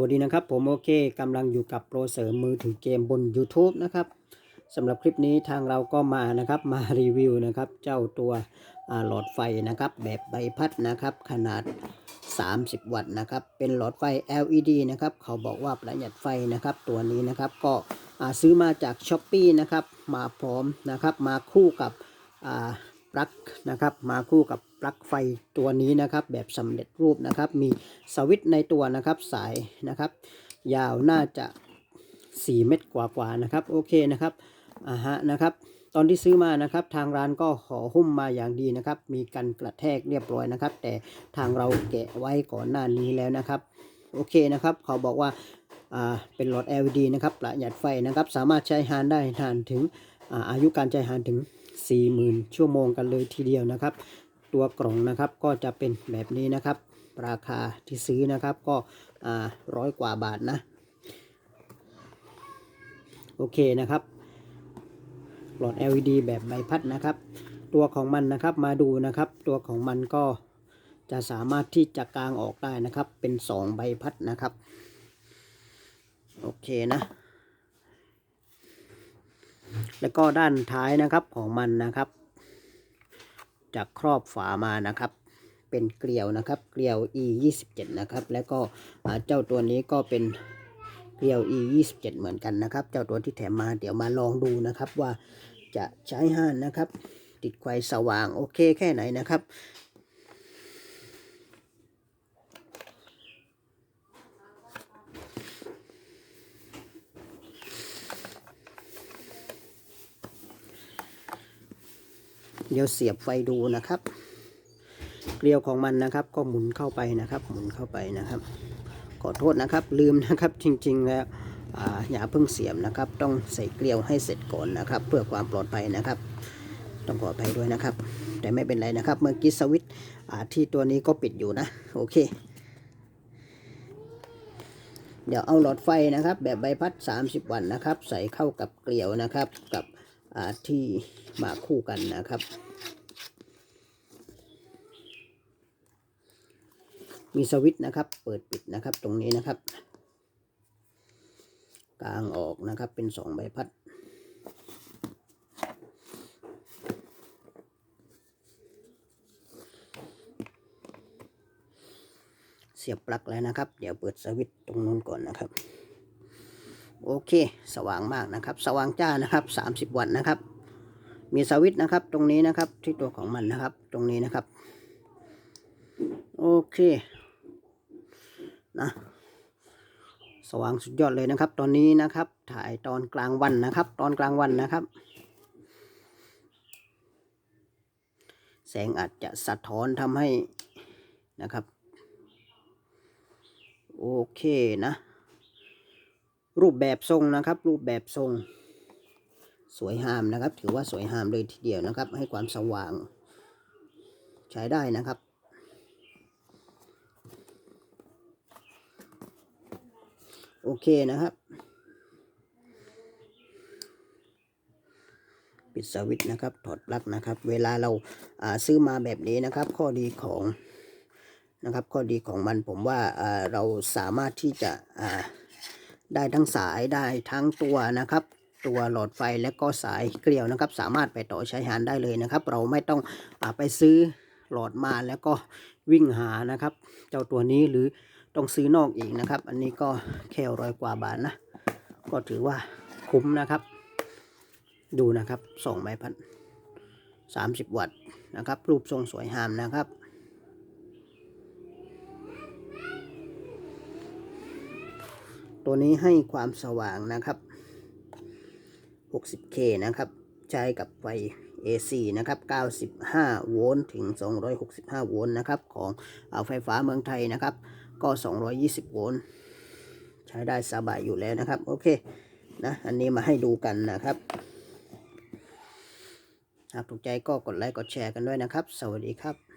วัสดีนะครับ ผมโอเคกำลังอยู่กับโปรเสริมมือถือเกมบน YouTube นะครับสำหรับคลิปนี้ทางเราก็มานะครับมารีวิวนะครับ เจ้าตัวหลอดไฟนะครับ แบบใบพัดนะครับ ขนาด 30 วัตต์นะครับ เป็นหลอดไฟ LED นะครับ เขาบอกว่าประหยัดไฟนะครับ ตัวนี้นะครับก็ซื้อมาจาก s h อ p e e นะครับ มาพร้อมนะครับ มาคู่กับ ปลั๊กนะครับ มาคู่กับปลั๊กไฟตัวนี้นะครับ แบบสำเร็จรูปนะครับ มีสวิตช์ในตัวนะครับสายนะครับ ยาวน่าจะ 4 เมตรกว่าๆนะครับ โอเคนะครับอ่าฮะนะครับ ตอนที่ซื้อมานะครับ ทางร้านก็ห่อหุ้มมาอย่างดีนะครับ มีกันกระแทกเรียบร้อยนะครับ แต่ทางเราแกะไว้ก่อนหน้านี้แล้วนะครับ โอเคนะครับ เขาบอกว่าอ่าเป็นหลอด LED นะครับประหยัดไฟนะครับ สามารถใช้งานได้นานถึง อายุการใช้งานถึง 40,000 ชั่วโมงกันเลยทีเดียวนะครับ ตัวกล่องนะครับก็จะเป็นแบบนี้นะครับ ราคาที่ซื้อนะครับก็ร้อยกว่าบาทนะ โอเคนะครับหลอด LED แบบใบพัดนะครับ ตัวของมันนะครับมาดูนะครับ ตัวของมันก็จะสามารถที่จะกางออกได้นะครับ เป็น 2 ใบพัดนะครับ โอเคนะ แล้วก็ด้านท้ายนะครับของมันนะครับ จะครอบฝามานะครับ เป็นเกลียวนะครับ เกลียว e 2 7นะครับ แล้วก็เจ้าตัวนี้ก็เป็นเกลียว e 2 7เหมือนกันนะครับ เจ้าตัวที่แถมมาเดี๋ยวมาลองดูนะครับว่าจะใช้ห้านนะครับ ติดไฟสว่างโอเคแค่ไหนนะครับ เดี๋ยวเสียบไฟดูนะครับ เกลียวของมันนะครับ ก็หมุนเข้าไปนะครับ หมุนเข้าไปนะครับ ขอโทษนะครับ ลืมนะครับจริง ๆ แล้วออย่าเพิ่งเสียบนะครับ ต้องใส่เกลียวให้เสร็จก่อนนะครับ เพื่อความปลอดภัยนะครับ ต้องขออภัยด้วยนะครับ แต่ไม่เป็นไรนะครับ เมื่อกี้สวิตช์ที่ตัวนี้ก็ปิดอยู่นะ โอเค เดี๋ยวเอาหลอดไฟนะครับ แบบใบพัด 30 วันนะครับ ใส่เข้ากับเกลียวนะครับกับ ที่มาคู่กันนะครับ มีสวิตช์นะครับ เปิดปิดนะครับตรงนี้นะครับ กลางออกนะครับเป็นสองใบพัดเสียบปลั๊กแล้วนะครับ เดี๋ยวเปิดสวิตช์ตรงนู้นก่อนนะครับ โอเค สว่างมากนะครับ สว่างจ้านะครับ 30 วัตต์นะครับ มีสวิตช์นะครับ ตรงนี้นะครับที่ตัวของมันนะครับ ตรงนี้นะครับ โอเค นะสว่างสุดยอดเลยนะครับ ตอนนี้นะครับ ถ่ายตอนกลางวันนะครับ ตอนกลางวันนะครับ แสงอาจจะสะท้อนทำให้นะครับ โอเคนะ รูปแบบทรงนะครับ รูปแบบทรง สวยงามนะครับ ถือว่าสวยงามเลยทีเดียวนะครับ ให้ความสว่าง ใช้ได้นะครับโอเคนะครับ ปิดสวิตช์นะครับ ถอดปลั๊กนะครับ เวลาเราาซื้อมาแบบนี้นะครับ ข้อดีของนะครับ ข้อดีของมันผมว่าาเราสามารถที่จะ ได้ทั้งสายได้ทั้งตัวนะครับ ตัวหลอดไฟและก็สายเกลียวนะครับ สามารถไปต่อใช้งานได้เลยนะครับ เราไม่ต้องอไปซื้อหลอดมาแล้วก็วิ่งหานะครับ เจ้าตัวนี้หรือต้องซื้อนอกอีกนะครับ อันนี้ก็แค่ร้อยกว่าบาทนะ ก็ถือว่าคุ้มนะครับ ดูนะครับสองใบพัดสามสิบวัตต์นะครับ รูปทรงสวยงามนะครับ ตัวนี้ให้ความสว่างนะครับ 60K นะครับ ใช้กับไฟ AC นะครับ 95 โวลต์ถึง 265 โวลต์นะครับ ของเอาไฟฟ้าเมืองไทยนะครับ ก็ 220 โวลต์ ใช้ได้สบายอยู่แล้วนะครับ โอเค นะ อันนี้มาให้ดูกันนะครับ หากถูกใจก็กดไลค์ กดแชร์กันด้วยนะครับ สวัสดีครับ